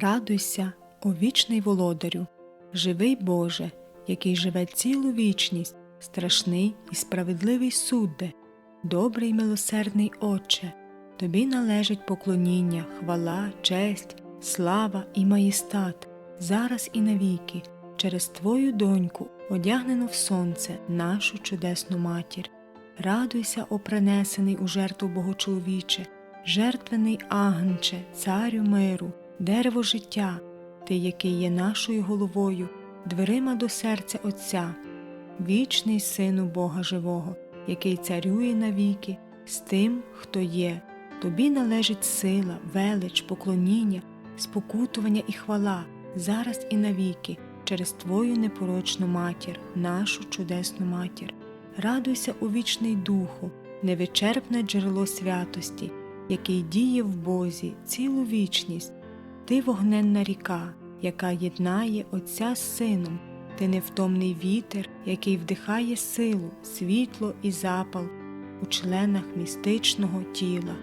Радуйся, о вічний володарю, живий Боже, який живе цілу вічність, страшний і справедливий судде, добрий й милосердний Отче, тобі належить поклоніння, хвала, честь, слава і маєстат, зараз і навіки, через Твою доньку, одягнену в сонце, нашу чудесну матір. Радуйся, о принесений у жертву Богочоловіче, жертвений агнче, царю миру, дерево життя, ти, який є нашою головою, дверима до серця Отця, вічний Сину Бога Живого, який царює навіки, з тим, хто є. Тобі належить сила, велич, поклоніння, спокутування і хвала, зараз і навіки, через Твою непорочну матір, нашу чудесну матір. Радуйся у вічний духу, невичерпне джерело святості, який діє в Бозі цілу вічність. Ти вогненна ріка, яка єднає Отця з Сином, ти невтомний вітер, який вдихає силу, світло і запал у членах містичного тіла.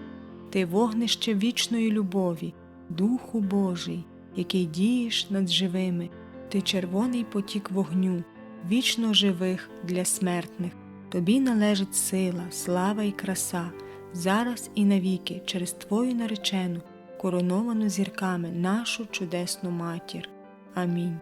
Ти вогнище вічної любові, Духу Божий, який дієш над живими, ти червоний потік вогню, вічно живих для смертних. Тобі належить сила, слава і краса, зараз і навіки через Твою наречену, короновану зірками нашу чудесну матір. Амінь.